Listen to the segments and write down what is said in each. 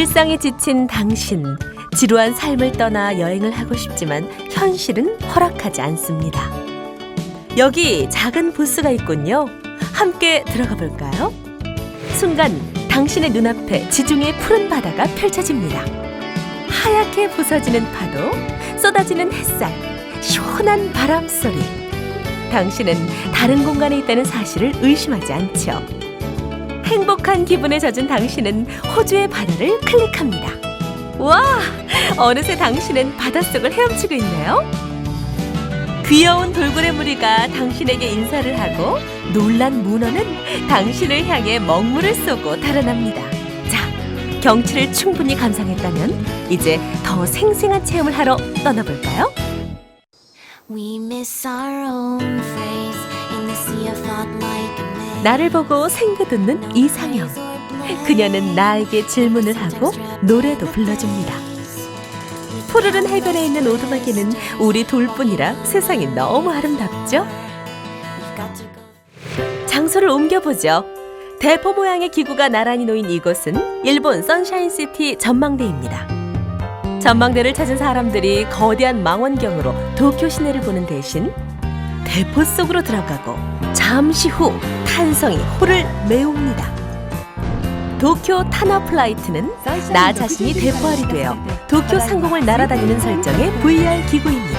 일상에 지친 당신. 지루한 삶을 떠나 여행을 하고 싶지만 현실은 허락하지 않습니다. 여기 작은 부스가 있군요. 함께 들어가 볼까요? 순간 당신의 눈앞에 지중해 푸른 바다가 펼쳐집니다. 하얗게 부서지는 파도, 쏟아지는 햇살, 시원한 바람 소리. 당신은 다른 공간에 있다는 사실을 의심하지 않죠. 행복한 기분에 젖은 당신은 호주의 바다를 클릭합니다. 와, 어느새 당신은 바닷속을 헤엄치고 있네요. 귀여운 돌고래 무리가 당신에게 인사를 하고 놀란 문어는 당신을 향해 먹물을 쏘고 달아납니다. 자, 경치를 충분히 감상했다면 이제 더 생생한 체험을 하러 떠나볼까요? We miss our own phrase in the sea of thought like. 나를 보고 생긋웃는 이상형. 그녀는 나에게 질문을 하고 노래도 불러줍니다. 푸르른 해변에 있는 오두막에는 우리 둘뿐이라 세상이 너무 아름답죠? 장소를 옮겨보죠. 대포 모양의 기구가 나란히 놓인 이곳은 일본 선샤인시티 전망대입니다. 전망대를 찾은 사람들이 거대한 망원경으로 도쿄 시내를 보는 대신 대포 속으로 들어가고 잠시 후 탄성이 홀을 메웁니다. 도쿄 타나 플라이트는 나 자신이 대포알이 되어 도쿄 상공을 날아다니는 설정의 VR 기구입니다.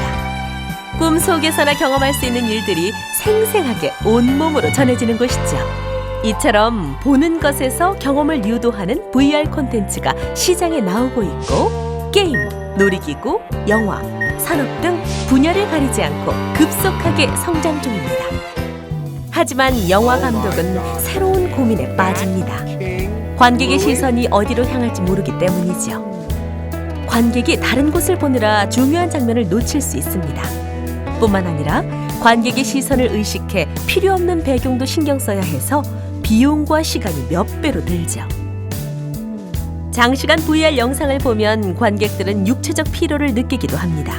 꿈속에서나 경험할 수 있는 일들이 생생하게 온몸으로 전해지는 곳이죠. 이처럼 보는 것에서 경험을 유도하는 VR 콘텐츠가 시장에 나오고 있고 게임, 놀이기구, 영화, 산업 등 분야를 가리지 않고 급속하게 성장 중입니다. 하지만 영화 감독은 새로운 고민에 빠집니다. 관객의 시선이 어디로 향할지 모르기 때문이죠. 관객이 다른 곳을 보느라 중요한 장면을 놓칠 수 있습니다. 뿐만 아니라 관객의 시선을 의식해 필요 없는 배경도 신경 써야 해서 비용과 시간이 몇 배로 들죠. 장시간 VR 영상을 보면 관객들은 육체적 피로를 느끼기도 합니다.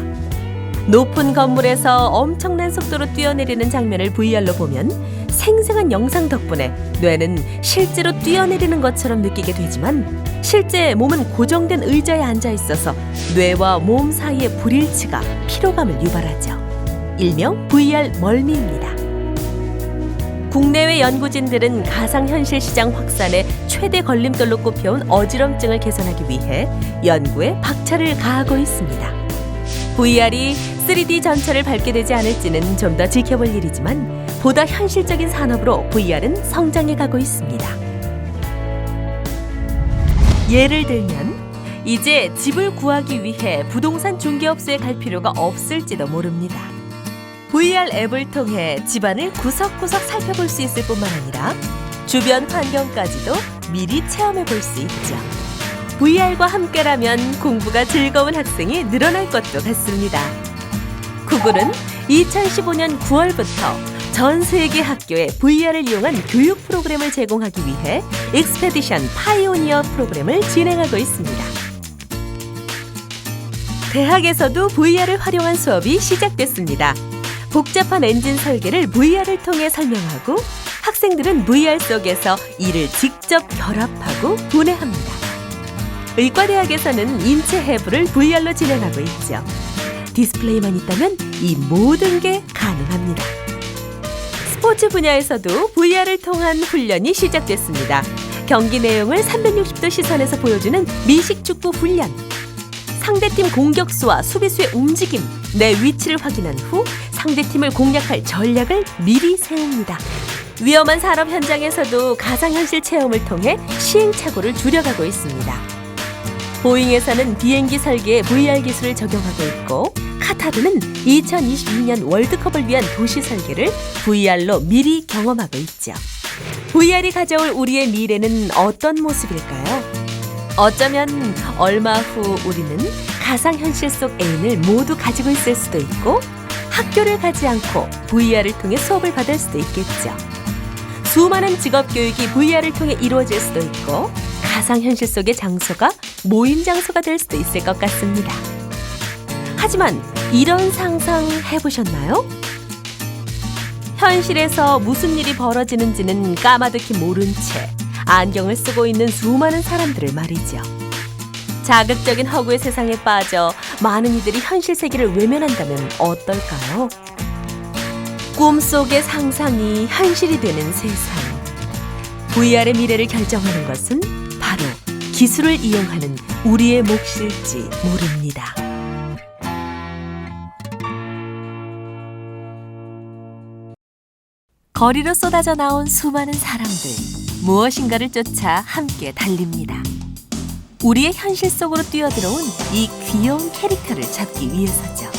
높은 건물에서 엄청난 속도로 뛰어내리는 장면을 VR로 보면 생생한 영상 덕분에 뇌는 실제로 뛰어내리는 것처럼 느끼게 되지만 실제 몸은 고정된 의자에 앉아 있어서 뇌와 몸 사이의 불일치가 피로감을 유발하죠. 일명 VR 멀미입니다. 국내외 연구진들은 가상현실 시장 확산의 최대 걸림돌로 꼽혀온 어지럼증을 개선하기 위해 연구에 박차를 가하고 있습니다. VR이 3D 전철을 밟게 되지 않을지는 좀 더 지켜볼 일이지만 보다 현실적인 산업으로 VR은 성장해 가고 있습니다. 예를 들면 이제 집을 구하기 위해 부동산 중개업소에 갈 필요가 없을지도 모릅니다. VR 앱을 통해 집안을 구석구석 살펴볼 수 있을 뿐만 아니라 주변 환경까지도 미리 체험해 볼 수 있죠. VR과 함께라면 공부가 즐거운 학생이 늘어날 것도 같습니다. 구글은 2015년 9월부터 전 세계 학교에 VR을 이용한 교육 프로그램을 제공하기 위해 익스페디션 파이오니어 프로그램을 진행하고 있습니다. 대학에서도 VR을 활용한 수업이 시작됐습니다. 복잡한 엔진 설계를 VR을 통해 설명하고 학생들은 VR 속에서 이를 직접 결합하고 분해합니다. 의과대학에서는 인체 해부를 VR로 진행하고 있죠. 디스플레이만 있다면 이 모든 게 가능합니다. 스포츠 분야에서도 VR을 통한 훈련이 시작됐습니다. 경기 내용을 360도 시선에서 보여주는 미식 축구 훈련. 상대팀 공격수와 수비수의 움직임, 내 위치를 확인한 후 상대팀을 공략할 전략을 미리 세웁니다. 위험한 산업 현장에서도 가상현실 체험을 통해 시행착오를 줄여가고 있습니다. 보잉에서는 비행기 설계에 VR 기술을 적용하고 있고 카타르는 2022년 월드컵을 위한 도시 설계를 VR로 미리 경험하고 있죠. VR이 가져올 우리의 미래는 어떤 모습일까요? 어쩌면 얼마 후 우리는 가상현실 속 애인을 모두 가지고 있을 수도 있고 학교를 가지 않고 VR을 통해 수업을 받을 수도 있겠죠. 수많은 직업 교육이 VR을 통해 이루어질 수도 있고 가상현실 속의 장소가 모임 장소가 될 수도 있을 것 같습니다. 하지만 이런 상상 해보셨나요? 현실에서 무슨 일이 벌어지는지는 까마득히 모른 채 안경을 쓰고 있는 수많은 사람들을 말이죠. 자극적인 허구의 세상에 빠져 많은 이들이 현실 세계를 외면한다면 어떨까요? 꿈속의 상상이 현실이 되는 세상. VR의 미래를 결정하는 것은 기술을 이용하는 우리의 몫일지 모릅니다. 거리로 쏟아져 나온 수많은 사람들. 무엇인가를 쫓아 함께 달립니다. 우리의 현실 속으로 뛰어들어온 이 귀여운 캐릭터를 잡기 위해서죠.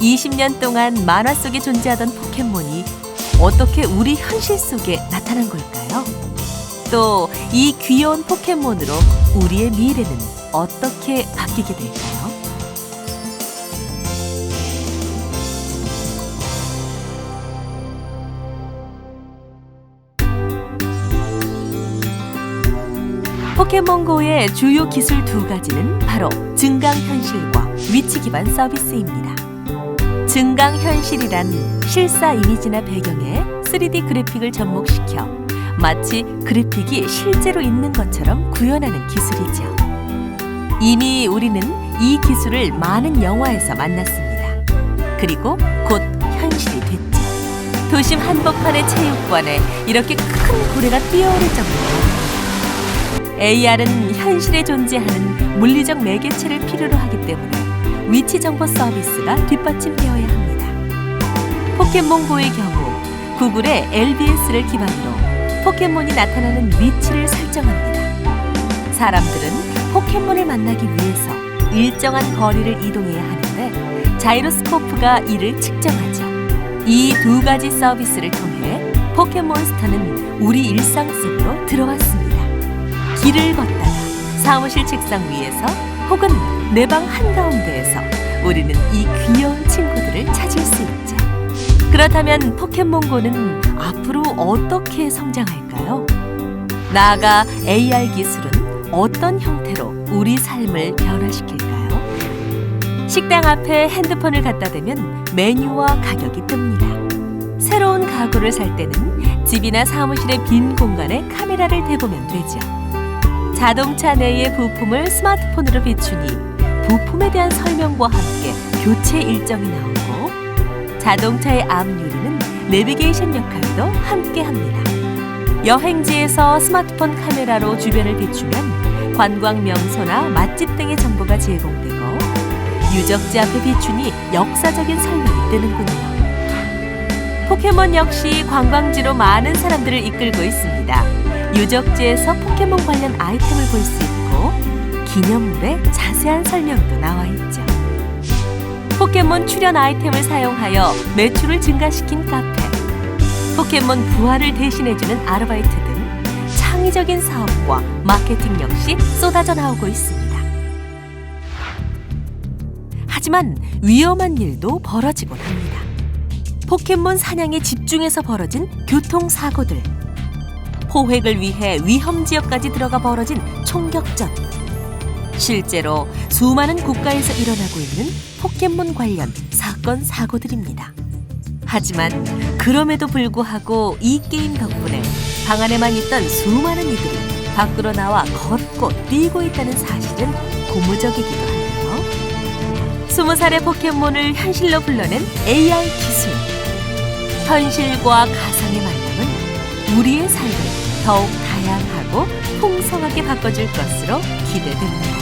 20년 동안 만화 속에 존재하던 포켓몬이 어떻게 우리 현실 속에 나타난 걸까요? 또 이 귀여운 포켓몬으로 우리의 미래는 어떻게 바뀌게 될까요? 포켓몬고의 주요 기술 두 가지는 바로 증강현실과 위치 기반 서비스입니다. 증강현실이란 실사 이미지나 배경에 3D 그래픽을 접목시켜 마치 그래픽이 실제로 있는 것처럼 구현하는 기술이죠. 이미 우리는 이 기술을 많은 영화에서 만났습니다. 그리고 곧 현실이 됐죠. 도심 한복판의 체육관에 이렇게 큰 고래가 뛰어오를 정도로 AR은 현실에 존재하는 물리적 매개체를 필요로 하기 때문에 위치 정보 서비스가 뒷받침되어야 합니다. 포켓몬고의 경우 구글의 LBS를 기반으로 포켓몬이 나타나는 위치를 설정합니다. 사람들은 포켓몬을 만나기 위해서 일정한 거리를 이동해야 하는데 자이로스코프가 이를 측정하죠. 이 두 가지 서비스를 통해 포켓몬스터는 우리 일상 속으로 들어왔습니다. 길을 걷다가 사무실 책상 위에서 혹은 내 방 한가운데에서 우리는 이 귀여운 친구들을 찾을 수 있죠. 그렇다면 포켓몬고는 앞으로 어떻게 성장할까요? 나아가 AR 기술은 어떤 형태로 우리 삶을 변화시킬까요? 식당 앞에 핸드폰을 갖다 대면 메뉴와 가격이 뜹니다. 새로운 가구를 살 때는 집이나 사무실의 빈 공간에 카메라를 대보면 되죠. 자동차 내의 부품을 스마트폰으로 비추니 부품에 대한 설명과 함께 교체 일정이 나오고 자동차의 앞유리는 내비게이션 역할도 함께 합니다. 여행지에서 스마트폰 카메라로 주변을 비추면 관광 명소나 맛집 등의 정보가 제공되고 유적지 앞에 비추니 역사적인 설명이 뜨는군요. 포켓몬 역시 관광지로 많은 사람들을 이끌고 있습니다. 유적지에서 포켓몬 관련 아이템을 볼 수 있고 기념물에 자세한 설명도 나와 있죠. 포켓몬 출연 아이템을 사용하여 매출을 증가시킨 카페, 포켓몬 부활을 대신해주는 아르바이트 등 창의적인 사업과 마케팅 역시 쏟아져 나오고 있습니다. 하지만 위험한 일도 벌어지곤 합니다. 포켓몬 사냥에 집중해서 벌어진 교통사고들. 포획을 위해 위험 지역까지 들어가 벌어진 총격전. 실제로 수많은 국가에서 일어나고 있는 포켓몬 관련 사건 사고들입니다. 하지만 그럼에도 불구하고 이 게임 덕분에 방 안에만 있던 수많은 이들이 밖으로 나와 걷고 뛰고 있다는 사실은 고무적이기도 한데요. 스무 살의 포켓몬을 현실로 불러낸 AR 기술. 현실과 가상의 만남은 우리의 삶을 더욱 다양하고 풍성하게 바꿔줄 것으로 기대됩니다.